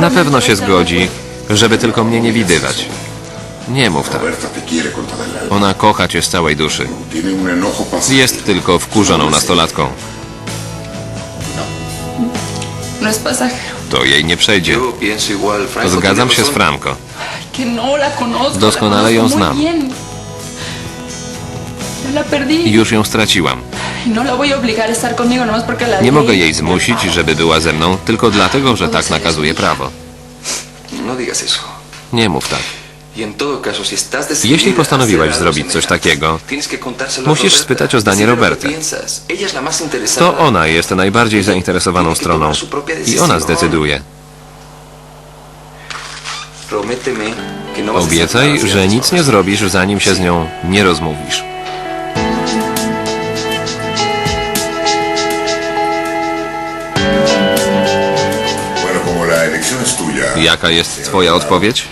Na pewno się zgodzi, żeby tylko mnie nie widywać. Nie mów tak. Ona kocha cię z całej duszy. Jest tylko wkurzoną nastolatką. No pasajero. To jej nie przejdzie. Zgadzam się z. Franco. No. Doskonale ją znam. Już ją straciłam. No Nie mogę jej zmusić, żeby była ze mną, tylko dlatego, że tak nakazuje prawo. No digas eso. Nie mów tak. Y Jeśli postanowiłaś zrobić coś takiego, musisz spytać o zdanie Roberty. To ona jest najbardziej zainteresowaną stroną i ona zdecyduje. No Obiecaj, że nic nie zrobisz, zanim się z nią nie rozmówisz. Jaka jest twoja odpowiedź?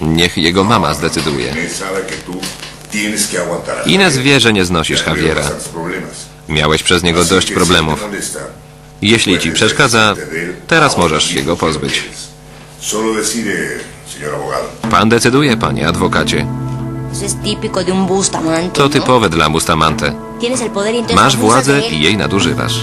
Niech jego mama zdecyduje. Javier. wie, że nie znosisz no Javiera. Miałeś przez niego dość problemów. Jeśli ci przeszkadza, teraz możesz się go pozbyć. Pan decyduje, panie adwokacie. To ¿no? typowe dla Bustamante. Masz władzę i jej nadużywasz.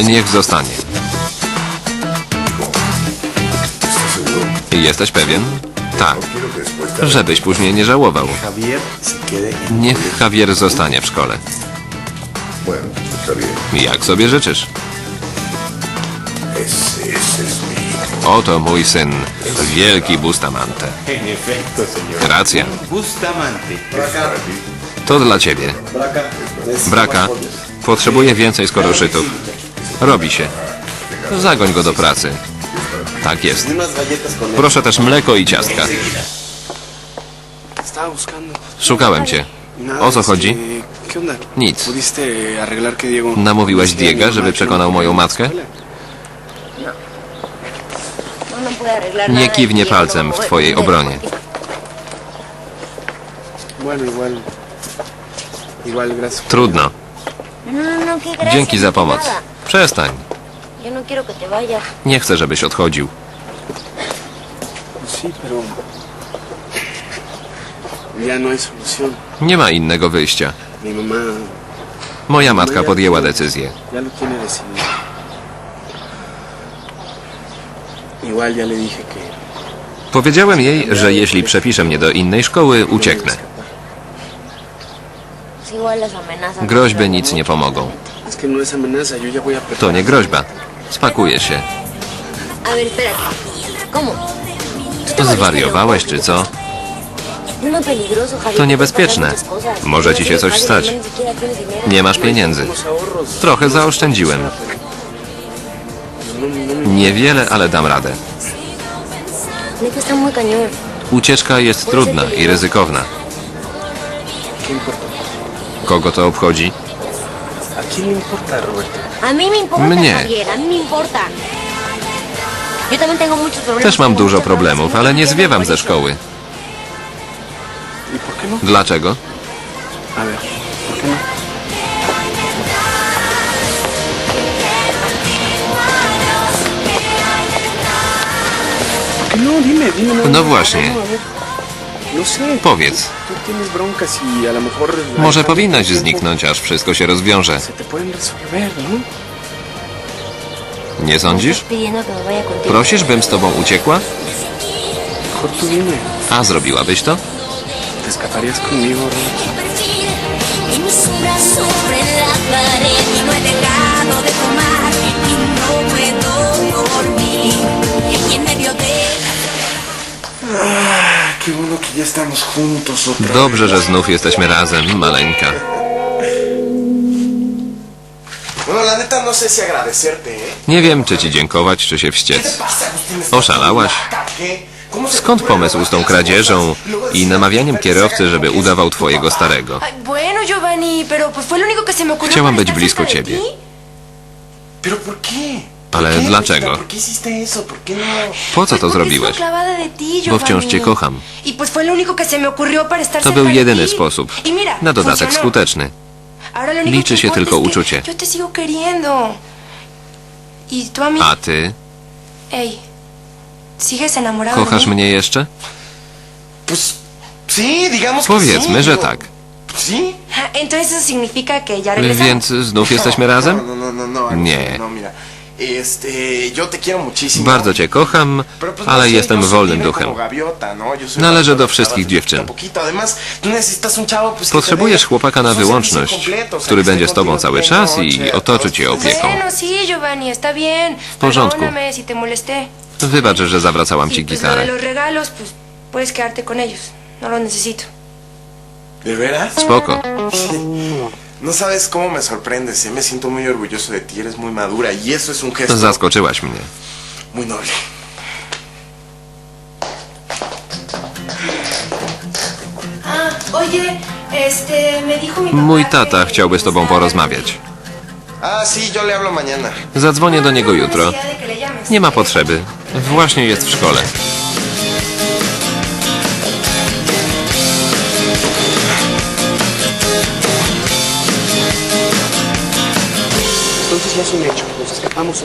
Y. Niech zostanie. Jesteś pewien? Tak. Żebyś później nie żałował. Y Niech Javier zostanie w szkole. Jak sobie życzysz? Oto mój syn, wielki Bustamante. Racja. To dla ciebie. Braka. Potrzebuje więcej skoroszytów. Robi się. Zagoń go do pracy. Tak jest. Proszę też mleko i ciastka. Szukałem cię. O co chodzi? Nic. ¿Pudiste arreglar que Diego... Żeby przekonał moją matkę? escuela? No, no puede arreglar Nie kiwnie palcem w twojej obronie. Trudno. No, no, no, Dzięki za pomoc. Przestań. Nie chcę, żebyś odchodził. Nie ma innego wyjścia. Moja matka podjęła decyzję. Powiedziałem jej, że jeśli przepisze mnie do innej szkoły, ucieknę. Groźby nic nie pomogą. No. To nie groźba. Spakuję się. Zwariowałeś czy co? No. To niebezpieczne. Może ci się coś stać. Nie masz pieniędzy. Trochę zaoszczędziłem. No, no Niewiele, ale dam radę. Ucieczka jest trudna i ryzykowna. Kogo to obchodzi? Mnie. Też mam dużo problemów, ale no nie zwiewam ze szkoły. ¿Y por qué no? Dlaczego? No? Właśnie. Powiedz. Może powinnaś zniknąć, aż wszystko się rozwiąże. Nie sądzisz? Prosisz, bym z tobą uciekła? A zrobiłabyś to? Dobrze, że znów jesteśmy razem, maleńka. No agradecerte, ¿eh? Nie wiem, czy ci dziękować, czy się wściec. Oszalałaś? ¿Qué? ¿Cómo se Skąd pomysł z tą kradzieżą i namawianiem "Ay, kierowcy, żeby udawał twojego papá"? starego? Chciałam być blisko ciebie. Ale ¿Qué, dlaczego? No? Po co to zrobiłeś? Bo wciąż cię kocham. Y To był jedyny sposób. Y Na dodatek skuteczny. Liczy się tylko uczucie. Y a ty? Ey, ¿sigues enamorado de Kochasz mnie jeszcze? Powiedzmy, że tak. Więc znów jesteśmy No, razem? No, no, no, no, no, Nie. Mira. Este, yo te quiero muchísimo. Bardzo cię kocham, no ale jestem wolnym duchem. no? Należę do wszystkich dziewczyn. Potrzebujesz chłopaka na wyłączność, który będzie z tobą cały czas i otoczy cię opieką. W porządku. Wybacz, że zawracałam ci gitarę. No. Spoko. No sabes cómo me sorprendes, ¿eh? me siento muy orgulloso de ti, eres muy madura y eso es un gesto Zaskoczyłaś mnie. muy noble. Ah, oye, este, me dijo mi papá Mój que tata chciałby z tobą porozmawiać. Ah, sí, yo le hablo mañana. Zadzwonię do niego No, no jutro. Nie ma potrzeby. Właśnie jest w szkole.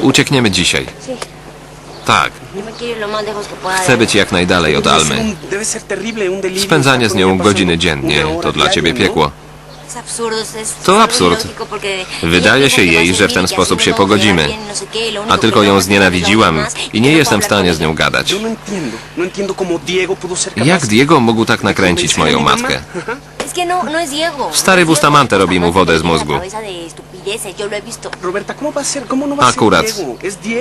Uciekniemy dzisiaj. Tak, chcę być jak najdalej od Almy. Spędzanie z nią godziny dziennie to dla ciebie piekło. To absurd. Wydaje się jej, że w ten sposób się pogodzimy. A tylko ją znienawidziłam i nie jestem w stanie z nią gadać. Jak Diego mógł tak nakręcić moją matkę? Que no, no es Diego. Stary Bustamante robi mu wodę z mózgu. cabeza de estupideces, yo lo he visto. Roberta, ¿cómo va a ser? ¿Cómo no Akurat.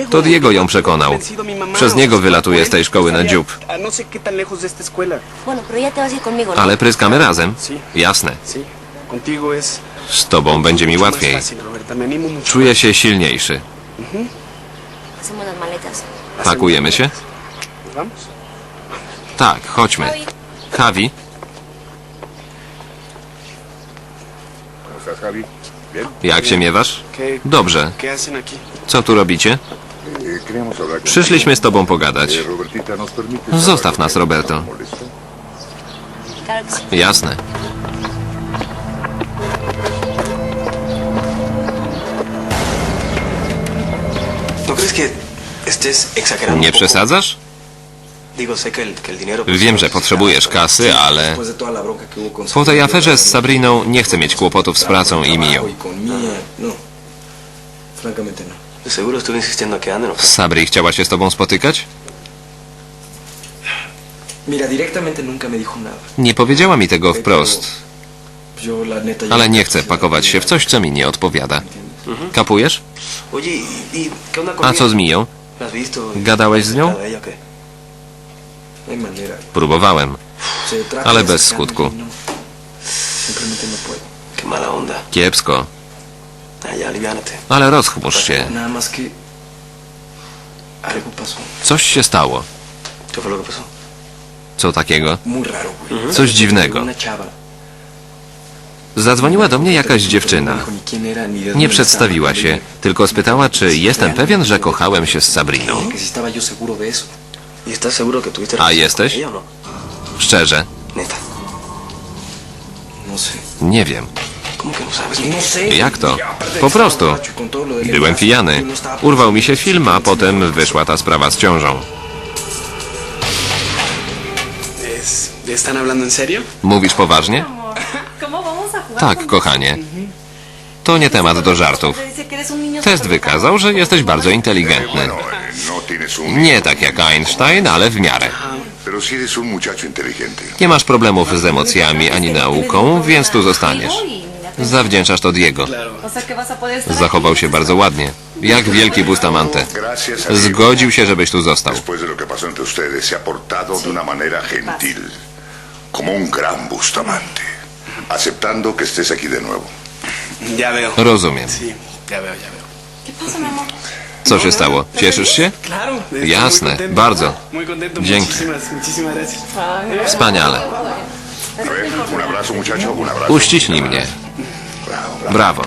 To Diego ją przekonał. Przez niego wylatuje z tej szkoły na dziób. Ale pryskamy razem? Jasne. Z tobą będzie mi łatwiej. Czuję się silniejszy. Pakujemy się? Tak, chodźmy. Javi, jak się miewasz? ¿Qué, Dobrze. Co tu robicie? Przyszliśmy z tobą pogadać. Eh, Robertita, ¿nos permites Zostaw nas, Roberto. Jasne. ¿No? Nie przesadzasz? Wiem, no że es potrzebujesz kasy, ale po tej aferze z Sabriną nie chcę mieć kłopotów z pracą i Miją. y no. No. De seguro estuve insistiendo a que anden. o- Sabri chciała się z tobą spotykać? Nie powiedziała mi tego wprost, ale nie chcę pakować się w coś, co mi nie odpowiada. Kapujesz? ¿y, y A co z Miją? Gadałeś z nią? ¿De ella o qué? No hay manera. Próbowałem, ale bez skutku. Kiepsko. Ale rozchmurz się. Pasó. Coś się stało. Co takiego? Güey. Coś dziwnego. Zadzwoniła do mnie jakaś dziewczyna. Nie przedstawiła się, tylko spytała, czy jestem pewien, że kochałem się z Sabriną. ¿Y Ah, relación ¿jesteś? ella o no? Szczerze. No nie wiem. ¿Cómo que no. Jak to? Po prostu. Byłem pijany. Urwał mi się film, a potem wyszła ta sprawa z ciążą. Es, ¿Están hablando en serio? Mówisz poważnie? ¿Cómo vamos a? Tak, kochanie. To nie temat do żartów. Test wykazał, że jesteś bardzo inteligentny. No. Nie tak jak Einstein, ale w miarę. Nie masz problemów z emocjami ani nauką, więc tu zostaniesz. Zawdzięczasz to Diego. Zachował się bardzo ładnie. Jak wielki Bustamante. Zgodził się, żebyś tu został. Como un gran Bustamante, aceptando que estés aquí de nuevo. Ya veo. Rozumiem. Co się stało? Cieszysz się? Jasne, bardzo. Dzięki. Wspaniale. Uściśnij mnie. Brawo.